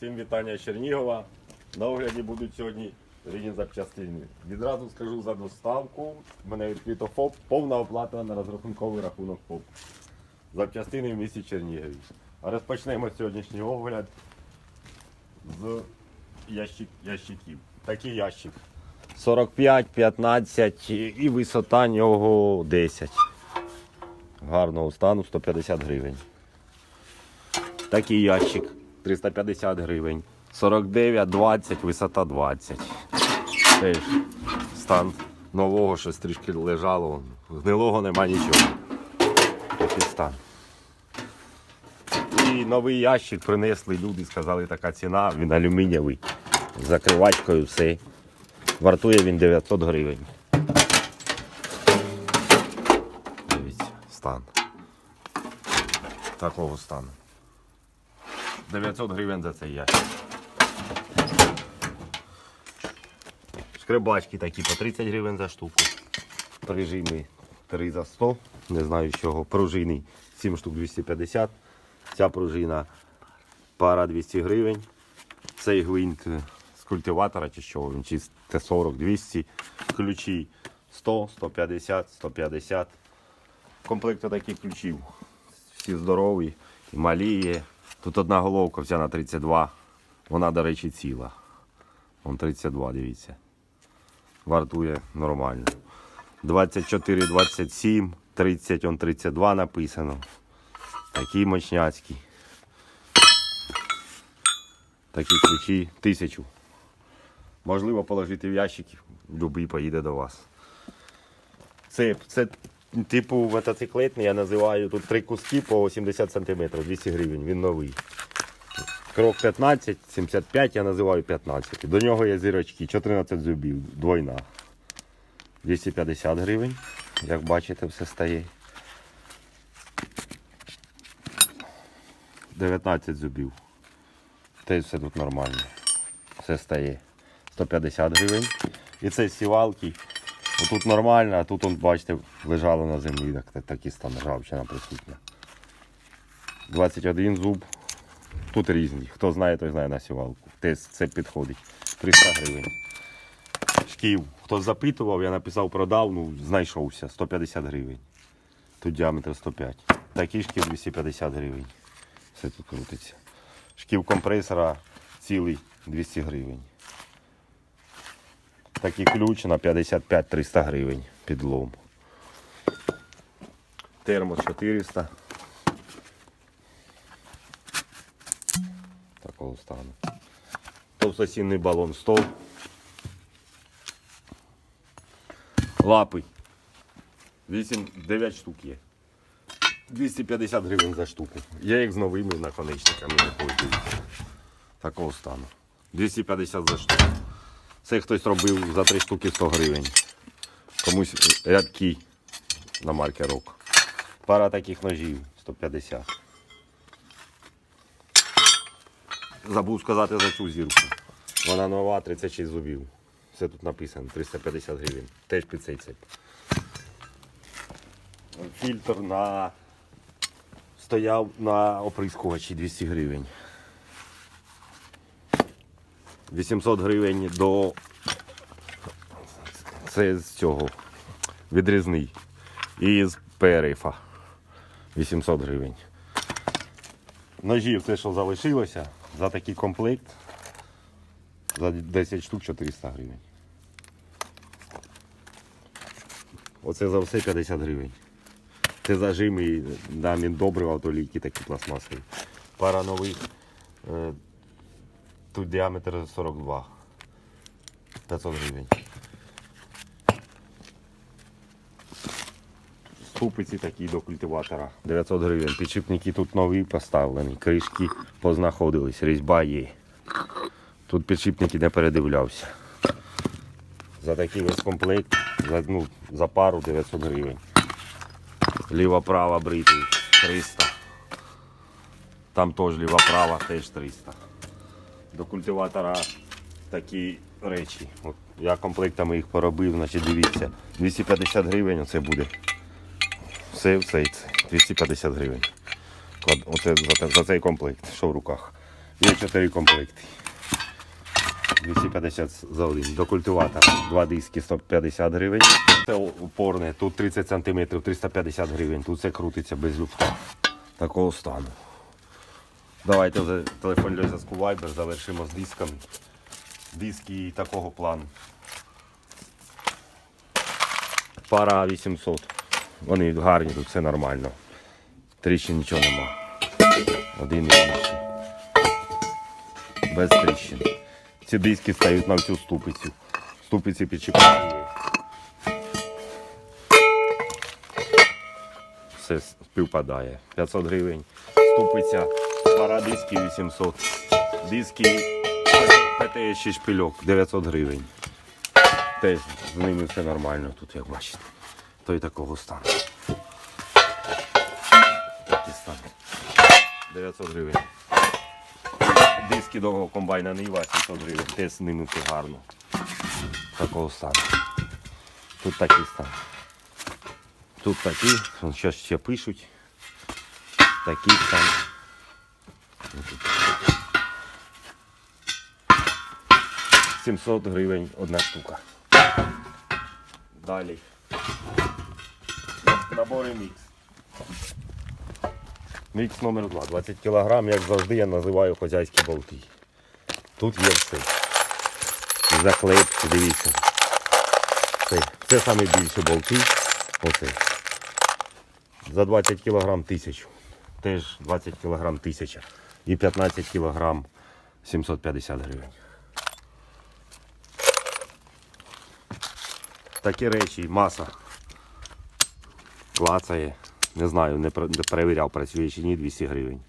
Всім вітання Чернігова. На огляді будуть сьогодні запчастини. Відразу скажу за доставку. У мене відкрито ФОП, повна оплата на розрахунковий рахунок ФОП. Запчастини в місті Чернігові. А розпочнемо сьогоднішній огляд з ящик, ящиків. Такий ящик. 45, 15 і висота нього 10. Гарного стану 150 гривень. Такий ящик 350 гривень. 49, 20, висота 20. Теж стан нового, щось трішки лежало. Гнилого нема нічого. Такий стан. І новий ящик принесли люди, сказали, така ціна, він алюмінієвий. З закривачкою все. Вартує він 900 гривень. Дивіться, стан. Такого стану. 900 гривень за цей ящик. Шкребачки такі по 30 гривень за штуку. Прижими 3 за 100. Не знаю з чого. Пружини 7 штук 250. Ця пружина пара 200 гривень. Цей гвинт е, з культиватора чи що він, чи Т40 200. Ключі 100, 150, 150. Комплект таких ключів. Всі здорові і малі є. Тут одна головка вся на 32. Вона, до речі, ціла. Вон 32, дивіться. Вартує нормально. 24, 27, 30, он 32 написано. Такі мощняцькі. Такі ключі. Тисячу. Можливо положити в ящик, любий поїде до вас. Це, це типу мотоциклетний, я називаю тут три куски по 70 см, 200 гривень, він новий. Крок 15, 75 я називаю 15. До нього є зірочки, 14 зубів, двойна. 250 гривень. Як бачите, все стає. 19 зубів. Теж все тут нормально. Все стає. 150 гривень. І це сівалки. Тут нормально, а тут, он, бачите, лежало на землі, так, так, такий стан ржавчина присутня. 21 зуб. Тут різні. Хто знає, той знає на сівалку. Це підходить. 300 гривень. Шків. Хто запитував, я написав, продав, ну, знайшовся. 150 гривень. Тут діаметр 105. Такий шків 250 гривень. Все тут крутиться. Шків компресора цілий 200 гривень. Такий ключ на 55-300 гривень підлом. Термос 400. Такого стану. Товстосінний балон 100. Лапи. 8-9 штук є. 250 гривень за штуку. Я їх з новими наконечниками не пользуюся. Такого стану. 250 за штуку. Це хтось робив за 3 штуки 100 гривень. Комусь рядки на маркерок. Пара таких ножів 150. Забув сказати за цю зірку. Вона нова, 36 зубів. Все тут написано, 350 гривень. Теж під цей цеп. Фільтр на стояв на оприскувачі 200 гривень. 800 гривень до це з цього відрізний. І з перифа 800 гривень. Ножі все, що залишилося, за такий комплект за 10 штук 400 гривень. Оце за все 50 гривень. Це зажими на міндобрива, то ліки такі пластмасові. Пара нових. Тут діаметр 42. 500 гривень. Ступиці такі до культиватора. 900 гривень. Підшипники тут нові поставлені. Кришки познаходились. Різьба є. Тут підшипники не передивлявся. За такий весь комплект, за, ну, за пару 900 гривень. Ліва-права бритий 300. Там теж ліва-права теж 300. До культиватора такі речі. От я комплектами їх поробив, значить дивіться. 250 гривень оце буде. Все, все, це 250 гривень. Оце за, за цей комплект, що в руках. Є 4 комплекти. 250 за один. До культиватора два диски 150 гривень. Це опорне, тут 30 см, 350 гривень. Тут все крутиться без люфта. Такого стану. Давайте за телефон зв'язку Viber завершимо з дисками. Диски такого плану. Пара 800. Вони гарні, тут все нормально. Тріщин нічого нема. Один і інший. Без тріщин. Ці диски стають на всю ступицю. Ступиці підчіпає. Все співпадає. 500 гривень. Ступиця, пара дисків 800. Диски ПТС чи шпильок 900 гривень. Теж з ними все нормально тут, як бачите. То й такого стану. Такий стан. 900 гривень. Диски до комбайна Нива 700 гривень. Теж з ними все гарно. Такого стану. Тут такий стан. Тут такі, зараз ще пишуть. Такий стан. 700 гривень одна штука. Далі. Набори мікс. Мікс номер 2. 20 кг, як завжди, я називаю хозяйські болти. Тут є все. Заклепки, дивіться. Це, це саме більші болти. Оце. За 20 кг 1000. Теж 20 кг 1000. І 15 кг 750 гривень. Такі речі, маса. Клацає. Не знаю, не перевіряв, працює чи ні, 200 гривень.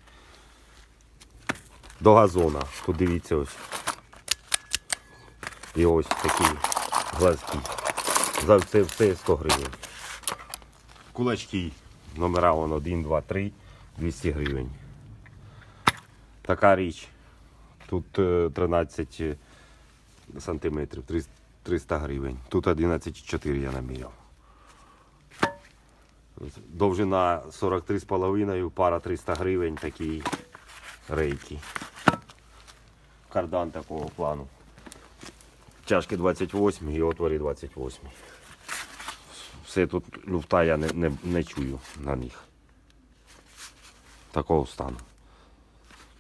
До газона. Тут дивіться ось. І ось такі глазки. За це все 100 гривень. Кулачки. Номера вон 1, 2, 3, 200 гривень. Така річ. Тут е, 13 сантиметрів, 300 300 гривень. Тут 11,4 я наміряв. Довжина 43,5, пара 300 гривень, такі рейки. Кардан такого плану. Чашки 28 і отвори 28. Все тут люфта я не, не, не чую на них. Такого стану.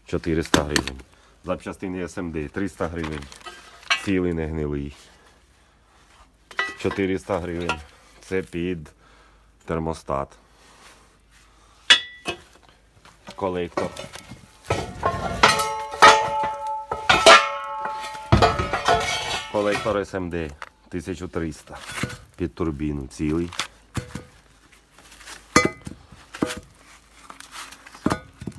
400 гривень. Запчастини СМД 300 гривень. Цілий не гнилий. 400 гривень. Це під термостат. Колектор. Колектор СМД 1300 під турбіну цілий.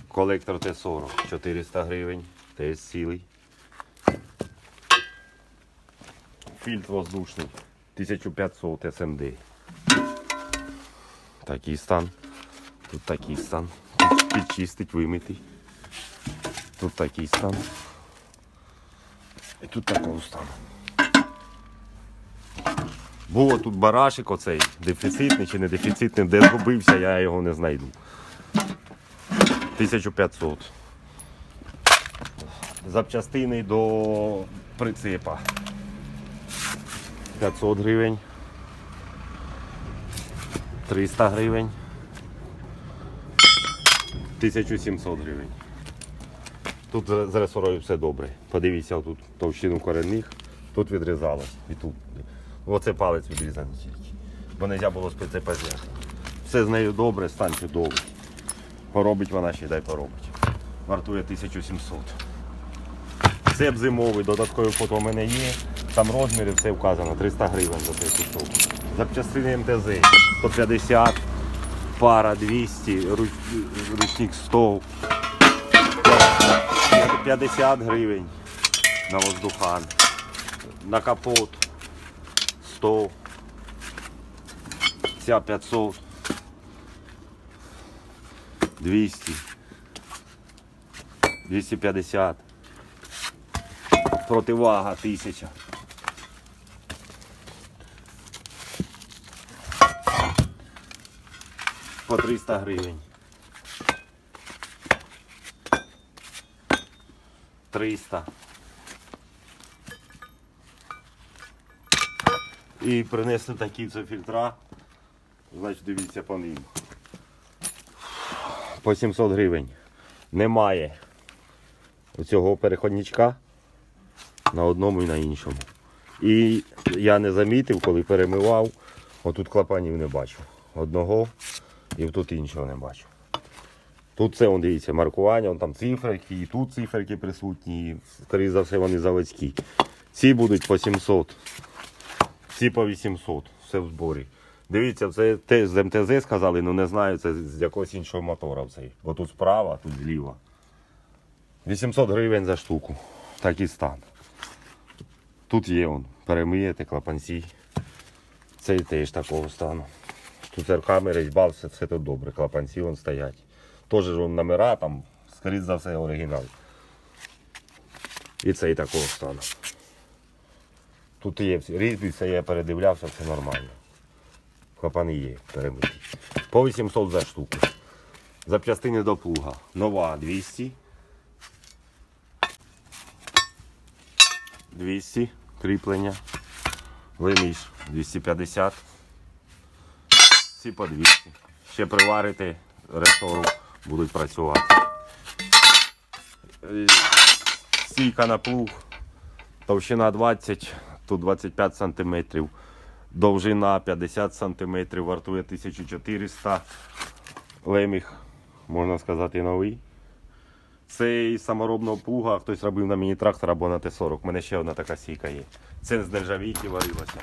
Колектор Т40 400 гривень, теж цілий. Фільтр воздушний 1500 СМД. Такий стан. Тут такий стан. Підчистить, вимитий. Тут такий стан. І тут такого стану. Було тут барашик оцей, дефіцитний чи не дефіцитний, де згубився, я його не знайду. 1500. Запчастини до прицепа. 500 гривень. 300 гривень. 1700 гривень. Тут з- ресорою все добре. Подивіться, тут товщину коренних, тут відрізалось. І тут. Оце палець відрізаний тільки. Бо не можна було прицепа. Все з нею добре, стан чудовий. Поробить вона ще дай поробить. Вартує 1700. Цеп зимовий, додаткові фото у мене є. Там розміри, все вказано, 300 гривень за цей кусок. Запчастини МТЗ 150, пара 200, руч- ручник 100, 50 гривень на воздухан, на капот 100, ця 500, 200, 250, противага 1000. По 300 гривень. 300. І принесли такі це фільтра. Значить, дивіться по ним. По 700 гривень. Немає цього переходничка на одному і на іншому. І я не замітив, коли перемивав, отут клапанів не бачу. Одного і тут іншого не бачу. Тут це, он, дивіться, маркування, он там циферки, і тут циферки присутні, і, скоріше за все, вони заводські. Ці будуть по 700, ці по 800, все в зборі. Дивіться, це теж з МТЗ сказали, але не знаю, це з якогось іншого мотора цей. Бо тут справа, тут зліва. 800 гривень за штуку. Такий стан. Тут є он, перемиєте клапанці. Цей теж такого стану. Тут камери, різьба, все, все тут добре. Клапанці вон стоять. Теж вон номера, там, скоріш за все, оригінал. І цей такого стану. Тут є всі різьби, все я передивлявся, все нормально. Клапани є, перемиті. По 800 за штуку. Запчастини до плуга. Нова 200. 200 кріплення. Виміж 250. Ці по 200. Ще приварити ресору будуть працювати. Стійка на плуг. Товщина 20, тут 25 см. Довжина 50 см, вартує 1400 леміх, можна сказати, новий. Цей саморобного плуга хтось робив на міні-трактор або на Т-40. У мене ще одна така сійка є. Це з нержавійки варилося.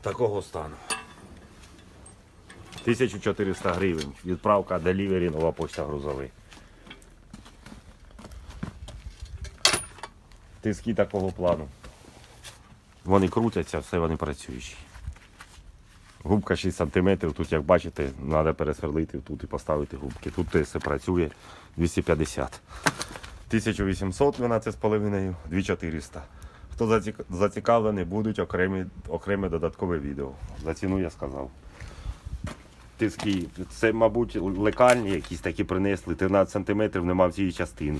Такого стану. 1400 гривень. Відправка делівері нова почта грузовий. Тиски такого плану. Вони крутяться, все вони працюючі. Губка 6 см, тут, як бачите, треба пересверлити тут і поставити губки. Тут все працює 250. 1800 12,5, 2400. Хто зацік- зацікавлений, будуть окремі, окреме додаткове відео. За ціну я сказав. Тиски, це, мабуть, лекальні якісь такі принесли, 13 см нема в цій частині.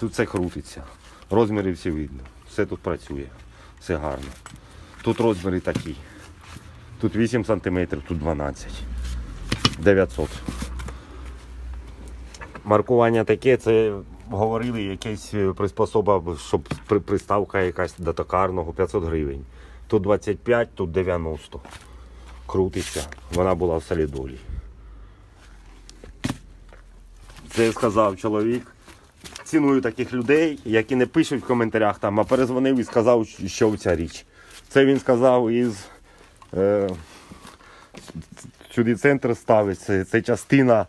Тут все крутиться. Розміри всі видно. Все тут працює. Все гарно. Тут розміри такі. Тут 8 см, тут 12. 900. Маркування таке, це говорили якесь е, приспособа, щоб при- приставка якась до токарного 500 гривень. Тут 25, тут 90. Крутиться. Вона була в солідолі. Це сказав чоловік. Ціную таких людей, які не пишуть в коментарях там, а перезвонив і сказав, що ця річ. Це він сказав із сюди центр ставиться. Це частина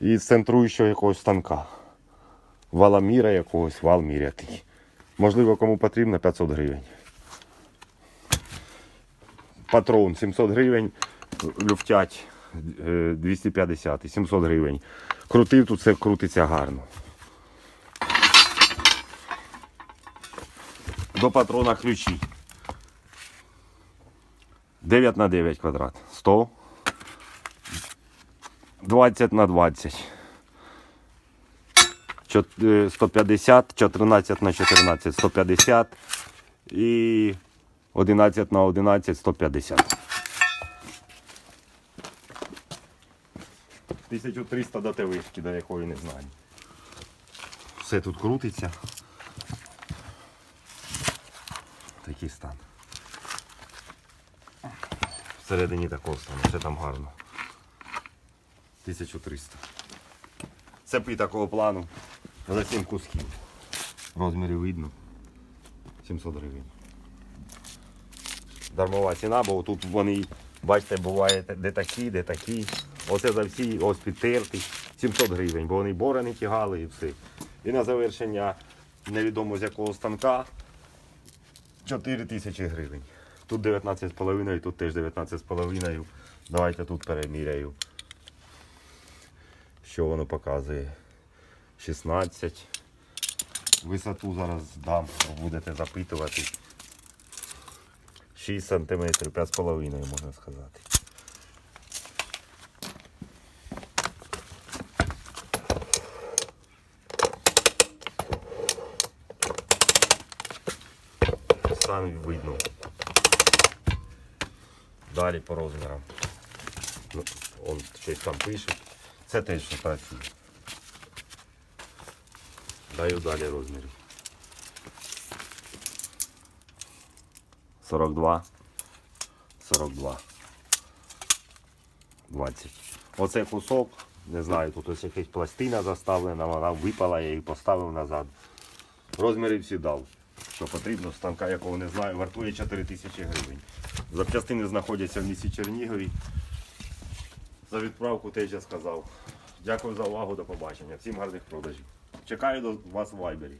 із центруючого якогось станка. Валаміра якогось, вал міряти. Можливо, кому потрібно 500 гривень. Патрон 700 гривень, люфтять е, 250 700 гривень. Крутив тут все крутиться гарно. До патрона ключі. 9 на 9 квадрат. 100. 20 на 20. Е, 150, 14 на 14, 150 і 11 на 11, 150. 1300 до вишки, до якої не знаю. Все тут крутиться. Такий стан. Всередині такого стану, все там гарно. 1300. Цепи такого плану за 7 кусків. Розміри видно. 700 гривень. Дармова ціна, бо тут вони, бачите, буває де такі, де такі. Оце за всі, ось підтерті. 700 гривень, бо вони борони тягали і все. І на завершення невідомо з якого станка 4 тисячі гривень. Тут 19,5, тут теж 19,5. Давайте тут переміряю. Що воно показує? 16. Висоту зараз дам, будете запитувати. 6 см, 5,5 можна сказати. Сам видно. Далі по розмірам. Ну, он щось там пише. Це теж працює. Даю далі розміри. 42. 42. 20. Оцей кусок, не знаю, тут ось якась пластина заставлена, вона випала, я її поставив назад. Розміри всі дав. Що потрібно, станка, якого не знаю, вартує 4 тисячі гривень. Запчастини знаходяться в місті Чернігові. За відправку теж я сказав. Дякую за увагу, до побачення. Всім гарних продажів. Чекаю до вас в вайбері.